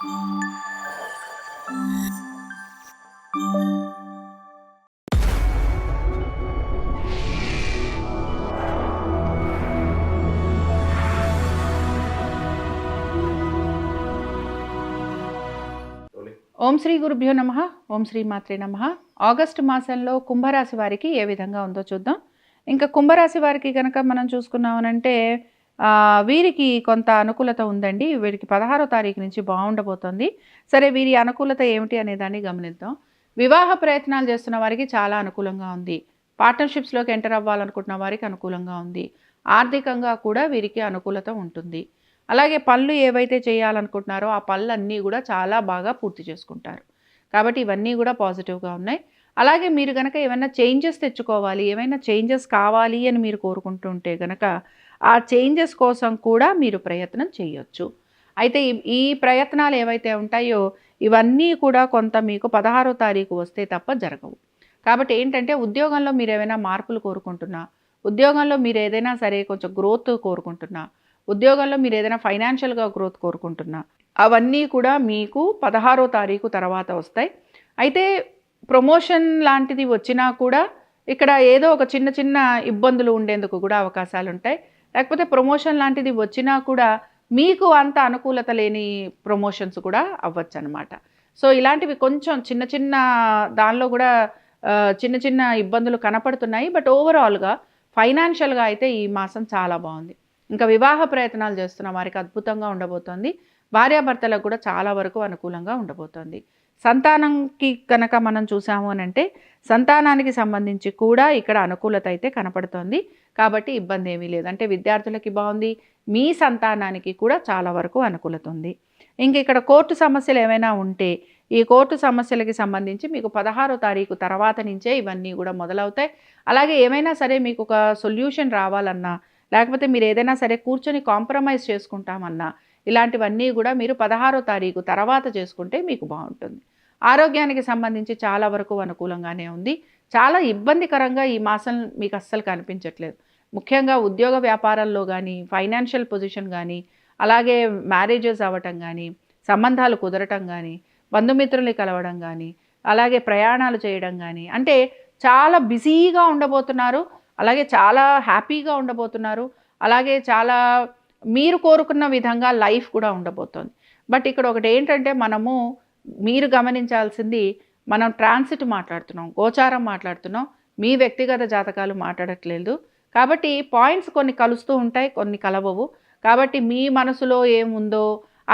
ఓం శ్రీ గురుభ్యో నమ. ఓం శ్రీ మాత్రే నమ. ఆగస్టు మాసంలో కుంభరాశి వారికి ఏ విధంగా ఉందో చూద్దాం. ఇంకా కుంభరాశి వారికి కనుక మనం చూసుకున్నామనంటే వీరికి కొంత అనుకూలత ఉందండి. వీరికి పదహారో తారీఖు నుంచి బాగుండబోతోంది. సరే వీరి అనుకూలత ఏమిటి అనే దాన్ని గమనిద్దాం. వివాహ ప్రయత్నాలు చేస్తున్న వారికి చాలా అనుకూలంగా ఉంది. పార్ట్నర్షిప్స్లోకి ఎంటర్ అవ్వాలనుకుంటున్న వారికి అనుకూలంగా ఉంది. ఆర్థికంగా కూడా వీరికి అనుకూలత ఉంటుంది. అలాగే పళ్ళు ఏవైతే చేయాలనుకుంటున్నారో ఆ పళ్ళు అన్నీ కూడా చాలా బాగా పూర్తి చేసుకుంటారు. కాబట్టి ఇవన్నీ కూడా పాజిటివ్గా ఉన్నాయి. అలాగే మీరు కనుక ఏమైనా చేంజెస్ తెచ్చుకోవాలి ఏమైనా చేంజెస్ కావాలి అని మీరు కోరుకుంటుంటే కనుక ఆ చేంజెస్ కోసం కూడా మీరు ప్రయత్నం చేయొచ్చు. అయితే ఈ- ఈ ప్రయత్నాలు ఏవైతే ఉంటాయో ఇవన్నీ కూడా కొంత మీకు పదహారో తారీఖు వస్తే తప్ప జరగవు. కాబట్టి ఏంటంటే ఉద్యోగంలో మీరు ఏమైనా మార్పులు కోరుకుంటున్నా ఉద్యోగంలో మీరు ఏదైనా సరే కొంచెం గ్రోత్ కోరుకుంటున్నా ఉద్యోగంలో మీరు ఏదైనా ఫైనాన్షియల్గా గ్రోత్ కోరుకుంటున్నా అవన్నీ కూడా మీకు పదహారో తారీఖు తర్వాత వస్తాయి. అయితే ప్రమోషన్ లాంటిది వచ్చినా కూడా ఇక్కడ ఏదో ఒక చిన్న చిన్న ఇబ్బందులు ఉండేందుకు కూడా అవకాశాలు ఉంటాయి లేకపోతే ప్రమోషన్ లాంటిది వచ్చినా కూడా మీకు అంత అనుకూలత లేని ప్రమోషన్స్ కూడా అవ్వచ్చు అనమాట సో ఇలాంటివి కొంచెం చిన్న చిన్న దానిలో కూడా చిన్న చిన్న ఇబ్బందులు కనపడుతున్నాయి. బట్ ఓవరాల్గా ఫైనాన్షియల్గా అయితే ఈ మాసం చాలా బాగుంది. ఇంకా వివాహ ప్రయత్నాలు చేస్తున్న. వారికి అద్భుతంగా ఉండబోతోంది. భార్యాభర్తలకు కూడా చాలా వరకు అనుకూలంగా ఉండబోతోంది. సంతానంకి కనుక మనం చూసాము అని అంటే సంతానానికి సంబంధించి కూడా ఇక్కడ అనుకూలత అయితే కనపడుతోంది. కాబట్టి ఇబ్బంది ఏమీ లేదు. అంటే విద్యార్థులకి బాగుంది మీ సంతానానికి కూడా చాలా వరకు అనుకూలత ఉంది. ఇంక ఇక్కడ కోర్టు సమస్యలు ఏమైనా ఉంటే ఈ కోర్టు సమస్యలకి సంబంధించి మీకు పదహారో తారీఖు తర్వాత నుంచే ఇవన్నీ కూడా మొదలవుతాయి. అలాగే ఏమైనా సరే మీకు ఒక సొల్యూషన్ రావాలన్నా లేకపోతే మీరు ఏదైనా సరే కూర్చొని కాంప్రమైజ్ చేసుకుంటామన్నా ఇలాంటివన్నీ కూడా మీరు పదహారో తారీఖు తర్వాత చేసుకుంటే మీకు బాగుంటుంది. ఆరోగ్యానికి సంబంధించి చాలా వరకు అనుకూలంగానే ఉంది. చాలా ఇబ్బందికరంగా ఈ మాసం మీకు అస్సలు కనిపించట్లేదు. ముఖ్యంగా ఉద్యోగ వ్యాపారాల్లో కానీ ఫైనాన్షియల్ పొజిషన్ కానీ అలాగే మ్యారేజెస్ అవ్వటం కానీ సంబంధాలు కుదరటం కానీ బంధుమిత్రుల్ని కలవడం కానీ అలాగే ప్రయాణాలు చేయడం కానీ అంటే చాలా బిజీగా ఉండబోతున్నారు. అలాగే చాలా హ్యాపీగా ఉండబోతున్నారు. అలాగే చాలా మీరు కోరుకున్న విధంగా లైఫ్ కూడా ఉండబోతోంది. బట్ ఇక్కడ ఒకటి ఏంటంటే మనము మీరు గమనించాల్సింది మనం ట్రాన్సిట్ మాట్లాడుతున్నాం గోచారం మాట్లాడుతున్నాం మీ వ్యక్తిగత జాతకాలు మాట్లాడట్లేదు. కాబట్టి పాయింట్స్ కొన్ని కలుస్తూ ఉంటాయి కొన్ని కలవవు. కాబట్టి మీ మనసులో ఏముందో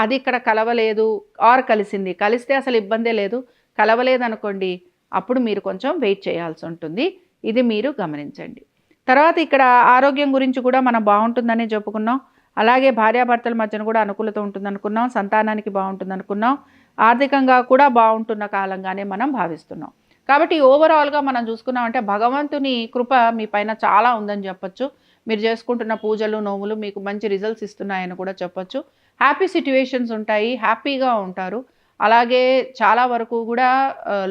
అది ఇక్కడ కలవలేదు ఆర్ కలిసింది. కలిస్తే అసలు ఇబ్బందే లేదు. కలవలేదనుకోండి అప్పుడు మీరు కొంచెం వెయిట్ చేయాల్సి ఉంటుంది. ఇది మీరు గమనించండి. తర్వాత ఇక్కడ ఆరోగ్యం గురించి కూడా మనం బాగుంటుందని చెప్పుకున్నాం. అలాగే భార్యాభర్తల మధ్యన కూడా అనుకూలత ఉంటుంది అనుకున్నాం సంతానానికి బాగుంటుంది అనుకున్నాం ఆర్థికంగా కూడా బాగుంటున్న కాలంగానే మనం భావిస్తున్నాం. కాబట్టి ఓవరాల్గా మనం చూసుకున్నామంటే భగవంతుని కృప మీ పైన చాలా ఉందని చెప్పొచ్చు. మీరు చేసుకుంటున్న పూజలు నోములు మీకు మంచి రిజల్ట్స్ ఇస్తున్నాయని కూడా చెప్పొచ్చు. హ్యాపీ సిట్యువేషన్స్ ఉంటాయి హ్యాపీగా ఉంటారు. అలాగే చాలా వరకు కూడా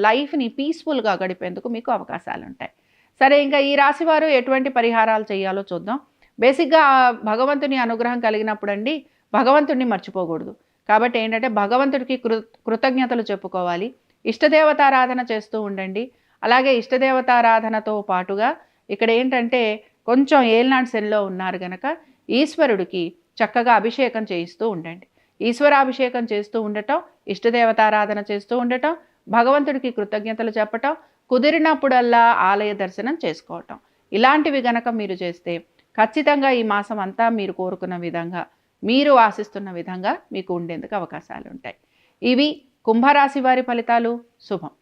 లైఫ్ని పీస్ఫుల్గా గడిపేందుకు మీకు అవకాశాలు ఉంటాయి సరే ఇంకా ఈ రాశివారు ఎటువంటి పరిహారాలు చేయాలో చూద్దాం. బేసిక్గా భగవంతుని అనుగ్రహం కలిగినప్పుడు అండి భగవంతుడిని మర్చిపోకూడదు. కాబట్టి ఏంటంటే భగవంతుడికి కృ కృతజ్ఞతలు చెప్పుకోవాలి. ఇష్టదేవతారాధన చేస్తూ ఉండండి. అలాగే ఇష్టదేవతారాధనతో పాటుగా ఇక్కడ ఏంటంటే కొంచెం ఏల్నాడు శనిలో ఉన్నారు గనక ఈశ్వరుడికి చక్కగా అభిషేకం చేయిస్తూ ఉండండి. ఈశ్వరాభిషేకం చేస్తూ ఉండటం ఇష్టదేవతారాధన చేస్తూ ఉండటం భగవంతుడికి కృతజ్ఞతలు చెప్పటం కుదిరినప్పుడల్లా ఆలయ దర్శనం చేసుకోవటం. ఇలాంటివి గనక మీరు చేస్తే ఖచ్చితంగా ఈ మాసం అంతా మీరు కోరుకున్న విధంగా మీరు ఆశిస్తున్న విధంగా మీకు ఉండేందుకు అవకాశాలు ఉంటాయి ఇవి కుంభరాశి వారి ఫలితాలు. శుభం.